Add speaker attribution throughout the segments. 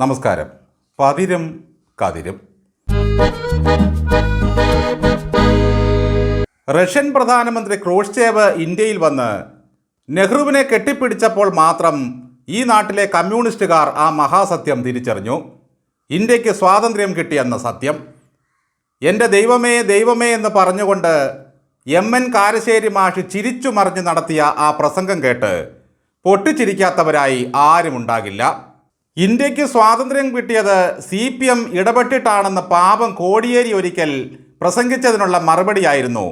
Speaker 1: നമസ്കാരം. പതിരും കതിരും. റഷ്യൻ പ്രധാനമന്ത്രി ക്രോഷ്ചേവ് ഇന്ത്യയിൽ വന്ന് നെഹ്റുവിനെ കെട്ടിപ്പിടിച്ചപ്പോൾ മാത്രം ഈ നാട്ടിലെ കമ്മ്യൂണിസ്റ്റുകാർ ആ മഹാസത്യം തിരിച്ചറിഞ്ഞു. ഇന്ത്യയ്ക്ക് സ്വാതന്ത്ര്യം കിട്ടിയെന്ന സത്യം. എന്റെ ദൈവമേ ദൈവമേ എന്ന് പറഞ്ഞുകൊണ്ട് എം എൻ കാരശ്ശേരി മാഷ് ചിരിച്ചു മറിഞ്ഞ് നടത്തിയ ആ പ്രസംഗം കേട്ട് പൊട്ടിച്ചിരിക്കാത്തവരായി ആരുമുണ്ടാകില്ല. ഇന്ത്യയ്ക്ക് സ്വാതന്ത്ര്യം കിട്ടിയത് സി പി എം ഇടപെട്ടിട്ടാണെന്ന് പാപം കോടിയേരി ഒരിക്കൽ പ്രസംഗിച്ചതിനുള്ള മറുപടിയായിരുന്നു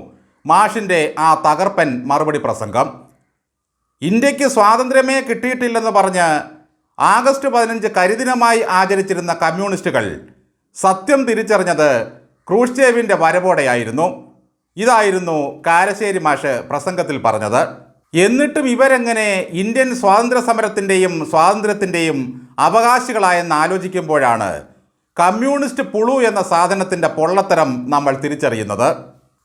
Speaker 1: മാഷിന്റെ ആ തകർപ്പൻ മറുപടി പ്രസംഗം. ഇന്ത്യയ്ക്ക് സ്വാതന്ത്ര്യമേ കിട്ടിയിട്ടില്ലെന്ന് പറഞ്ഞ് ആഗസ്റ്റ് പതിനഞ്ച് കരിദിനമായി ആചരിച്ചിരുന്ന കമ്മ്യൂണിസ്റ്റുകൾ സത്യം തിരിച്ചറിഞ്ഞത് ക്രൂഷ്ചേവിന്റെ വരവോടെയായിരുന്നു. ഇതായിരുന്നു കാരശ്ശേരി മാഷ് പ്രസംഗത്തിൽ പറഞ്ഞത്. എന്നിട്ടും ഇവരെങ്ങനെ ഇന്ത്യൻ സ്വാതന്ത്ര്യ സമരത്തിന്റെയും സ്വാതന്ത്ര്യത്തിന്റെയും അവകാശികളായെന്ന് ആലോചിക്കുമ്പോഴാണ് കമ്മ്യൂണിസ്റ്റ് പുളു എന്ന സാധനത്തിന്റെ പൊള്ളത്തരം നമ്മൾ തിരിച്ചറിയുന്നത്.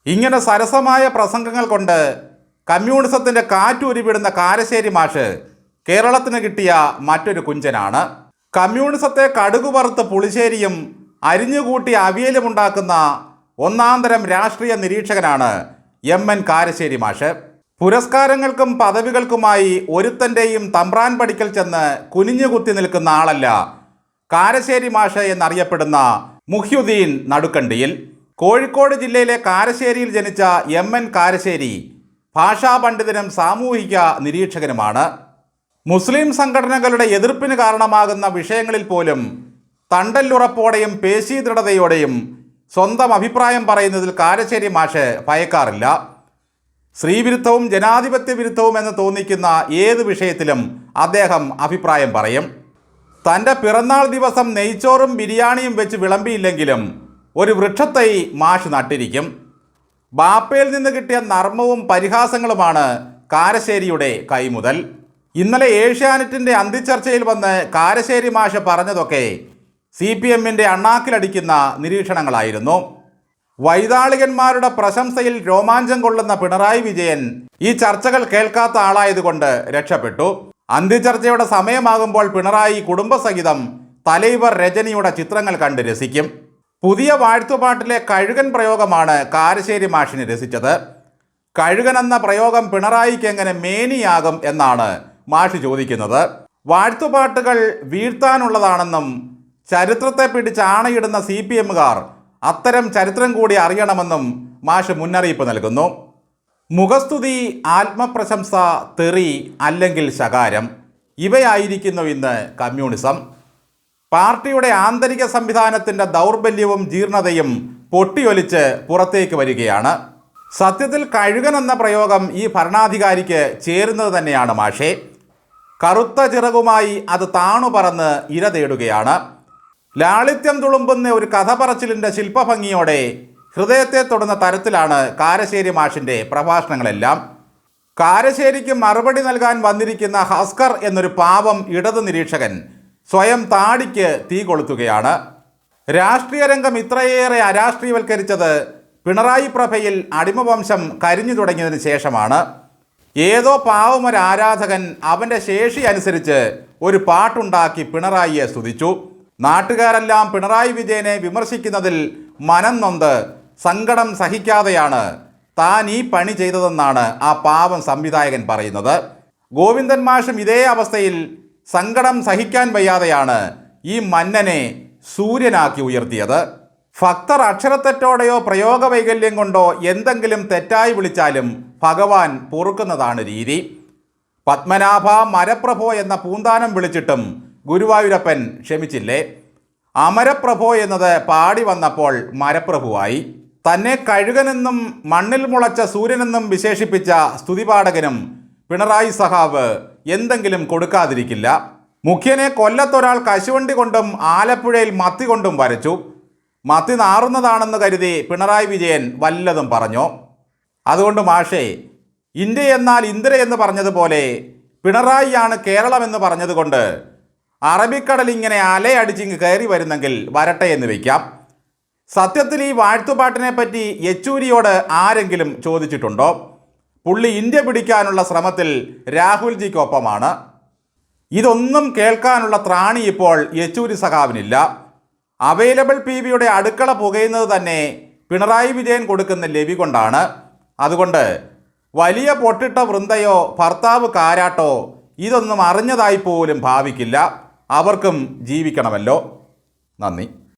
Speaker 1: ഇങ്ങനെ സരസമായ പ്രസംഗങ്ങൾ കൊണ്ട് കമ്മ്യൂണിസത്തിന്റെ കാറ്റുരുവിടുന്ന കാരശ്ശേരി മാഷ് കേരളത്തിന് കിട്ടിയ മറ്റൊരു കുഞ്ചനാണ്. കമ്മ്യൂണിസത്തെ കടുകു വറുത്ത് പുളിശ്ശേരിയും അരിഞ്ഞുകൂട്ടി അവിയലുമുണ്ടാക്കുന്ന ഒന്നാന്തരം രാഷ്ട്രീയ നിരീക്ഷകനാണ് എം എൻ കാരശ്ശേരി മാഷ്. പുരസ്കാരങ്ങൾക്കും പദവികൾക്കുമായി ഒരുത്തന്റെയും തമ്പ്രാൻ പഠിക്കൽ ചെന്ന് കുനിഞ്ഞുകുത്തി നിൽക്കുന്ന ആളല്ല കാരശ്ശേരി മാഷ എന്നറിയപ്പെടുന്ന മുഹ്യുദ്ദീൻ നടുക്കണ്ടിയിൽ. കോഴിക്കോട് ജില്ലയിലെ കാരശ്ശേരിയിൽ ജനിച്ച എം എൻ കാരശ്ശേരി ഭാഷാ പണ്ഡിതനും സാമൂഹിക നിരീക്ഷകനുമാണ്. മുസ്ലിം സംഘടനകളുടെ എതിർപ്പിന് കാരണമാകുന്ന വിഷയങ്ങളിൽ പോലും തണ്ടല്ലുറപ്പോടെയും പേശീദൃഢതയോടെയും സ്വന്തം അഭിപ്രായം പറയുന്നതിൽ കാരശ്ശേരി മാഷ് ഭയക്കാറില്ല. സ്ത്രീവിരുദ്ധവും ജനാധിപത്യ വിരുദ്ധവും എന്ന് തോന്നിക്കുന്ന ഏത് വിഷയത്തിലും അദ്ദേഹം അഭിപ്രായം പറയും. തന്റെ പിറന്നാൾ ദിവസം നെയ്ച്ചോറും ബിരിയാണിയും വെച്ച് വിളമ്പിയില്ലെങ്കിലും ഒരു വൃക്ഷത്തൈ മാഷ് നട്ടിരിക്കും. ബാപ്പയിൽ നിന്ന് കിട്ടിയ നർമ്മവും പരിഹാസങ്ങളുമാണ് കാരശ്ശേരിയുടെ കൈമുതൽ ഇന്നലെ ഏഷ്യാനെറ്റിന്റെ അന്തിച്ചർച്ചയിൽ വന്ന് കാരശ്ശേരി മാഷ് പറഞ്ഞതൊക്കെ സി പി എമ്മിന്റെ അണ്ണാക്കിലടിക്കുന്ന നിരീക്ഷണങ്ങളായിരുന്നു. വൈതാളികന്മാരുടെ പ്രശംസയിൽ രോമാഞ്ചം കൊള്ളുന്ന പിണറായി വിജയൻ ഈ ചർച്ചകൾ കേൾക്കാത്ത ആളായതുകൊണ്ട് രക്ഷപ്പെട്ടു. അന്ത്യചർച്ചയുടെ സമയമാകുമ്പോൾ പിണറായി കുടുംബസഹിതം തലൈവർ രജനിയുടെ ചിത്രങ്ങൾ കണ്ട് രസിക്കും. പുതിയ വാഴ്ത്തുപാട്ടിലെ കഴുകൻ പ്രയോഗമാണ് കാരശ്ശേരി മാഷിന് രസിച്ചത്. കഴുകൻ എന്ന പ്രയോഗം പിണറായിക്ക് എങ്ങനെ മേനിയാകും എന്നാണ് മാഷ് ചോദിക്കുന്നത്. വാഴ്ത്തുപാട്ടുകൾ വീഴ്ത്താനുള്ളതാണെന്നും ചരിത്രത്തെ പിടിച്ച് ആണയിടുന്ന സി പി എമ്മുകാർ അത്തരം ചരിത്രം കൂടി അറിയണമെന്നും മാഷ് മുന്നറിയിപ്പ് നൽകുന്നു. മുഖസ്തുതി ആത്മപ്രശംസ തെറി അല്ലെങ്കിൽ ശകാരം ഇവയായിരിക്കുന്നു ഇന്ന് കമ്മ്യൂണിസം. പാർട്ടിയുടെ ആന്തരിക സംവിധാനത്തിന്റെ ദൗർബല്യവും ജീർണതയും പൊട്ടിയൊലിച്ച് പുറത്തേക്ക് വരികയാണ്. സത്യത്തിൽ കഴുകൻ എന്ന പ്രയോഗം ഈ ഭരണാധികാരിക്ക് ചേരുന്നത് തന്നെയാണ് മാഷേ. കറുത്ത ചിറകുമായി അത് താണു പറന്ന് ഇര തേടുകയാണ്. ലാളിത്യം തുളുമ്പുന്ന ഒരു കഥ പറച്ചിലിന്റെ ശില്പഭംഗിയോടെ ഹൃദയത്തെ തൊടുന്ന തരത്തിലാണ് കാരശ്ശേരി മാഷിന്റെ പ്രഭാഷണങ്ങളെല്ലാം. കാരശ്ശേരിക്ക് മറുപടി നൽകാൻ വന്നിരിക്കുന്ന ഹസ്കർ എന്നൊരു പാവം ഇടത് നിരീക്ഷകൻ സ്വയം താടിക്ക് തീ കൊളുത്തുകയാണ്. രാഷ്ട്രീയ രംഗം ഇത്രയേറെ അരാഷ്ട്രീയവൽക്കരിച്ചത് പിണറായി പ്രഭയിൽ അടിമവംശം കരിഞ്ഞു തുടങ്ങിയതിന് ശേഷമാണ്. ഏതോ പാവം ഒരു ആരാധകൻ അവന്റെ ശേഷി അനുസരിച്ച് ഒരു പാട്ടുണ്ടാക്കി പിണറായിയെ സ്തുതിച്ചു. നാട്ടുകാരെല്ലാം പിണറായി വിജയനെ വിമർശിക്കുന്നതിൽ മനം നൊന്ത് സങ്കടം സഹിക്കാതെയാണ് താൻ ഈ പണി ചെയ്തതെന്നാണ് ആ പാവം സംവിധായകൻ പറയുന്നത്. ഗോവിന്ദൻ മാഷും ഇതേ അവസ്ഥയിൽ സങ്കടം സഹിക്കാൻ വയ്യാതെയാണ് ഈ മന്നനെ സൂര്യനാക്കി ഉയർത്തിയത്. ഭക്തർ അക്ഷരത്തെറ്റോടെയോ പ്രയോഗ വൈകല്യം കൊണ്ടോ എന്തെങ്കിലും തെറ്റായി വിളിച്ചാലും ഭഗവാൻ പൊറുക്കുന്നതാണ് രീതി. പത്മനാഭ മരപ്രഭോ എന്ന പൂന്താനം വിളിച്ചിട്ടും ഗുരുവായൂരപ്പൻ ക്ഷമിച്ചില്ലേ? അമരപ്രഭോ എന്നത് പാടി വന്നപ്പോൾ മരപ്രഭുവായി. തന്നെ കഴുകനെന്നും മണ്ണിൽ മുളച്ച സൂര്യനെന്നും വിശേഷിപ്പിച്ച സ്തുതിപാഠകനും പിണറായി സഹാവ് എന്തെങ്കിലും കൊടുക്കാതിരിക്കില്ല. മുഖ്യനെ കൊല്ലത്തൊരാൾ കശുവണ്ടി കൊണ്ടും ആലപ്പുഴയിൽ മത്തി കൊണ്ടും വരച്ചു. മത്തി നാറുന്നതാണെന്ന് കരുതി പിണറായി വിജയൻ വല്ലതും പറഞ്ഞു? അതുകൊണ്ട് മാഷേ ഇന്ത്യ എന്നാൽ ഇന്ദിര എന്ന് പറഞ്ഞതുപോലെ പിണറായിയാണ് കേരളമെന്ന് പറഞ്ഞതുകൊണ്ട് അറബിക്കടൽ ഇങ്ങനെ അലയടിച്ചിങ്ങ് കയറി വരുന്നെങ്കിൽ വരട്ടെ എന്ന് വയ്ക്കാം. സത്യത്തിൽ ഈ വാഴ്ത്തുപാട്ടിനെ പറ്റി യെച്ചൂരിയോട് ആരെങ്കിലും ചോദിച്ചിട്ടുണ്ടോ? പുള്ളി ഇന്ത്യ പിടിക്കാനുള്ള ശ്രമത്തിൽ രാഹുൽജിക്കൊപ്പമാണ് ഇതൊന്നും കേൾക്കാനുള്ള ത്രാണി ഇപ്പോൾ യെച്ചൂരി സഖാവിനില്ല. അവൈലബിൾ പി വിയുടെ അടുക്കള പുകയുന്നത് തന്നെ പിണറായി വിജയൻ കൊടുക്കുന്ന ലവി കൊണ്ടാണ്. അതുകൊണ്ട് വലിയ പൊട്ടിട്ട വൃന്ദയോ ഭർത്താവ് കാരാട്ടോ ഇതൊന്നും അറിഞ്ഞതായി പോലും ഭാവിക്കില്ല. അവർക്കും ജീവിക്കണമല്ലോ. നന്ദി.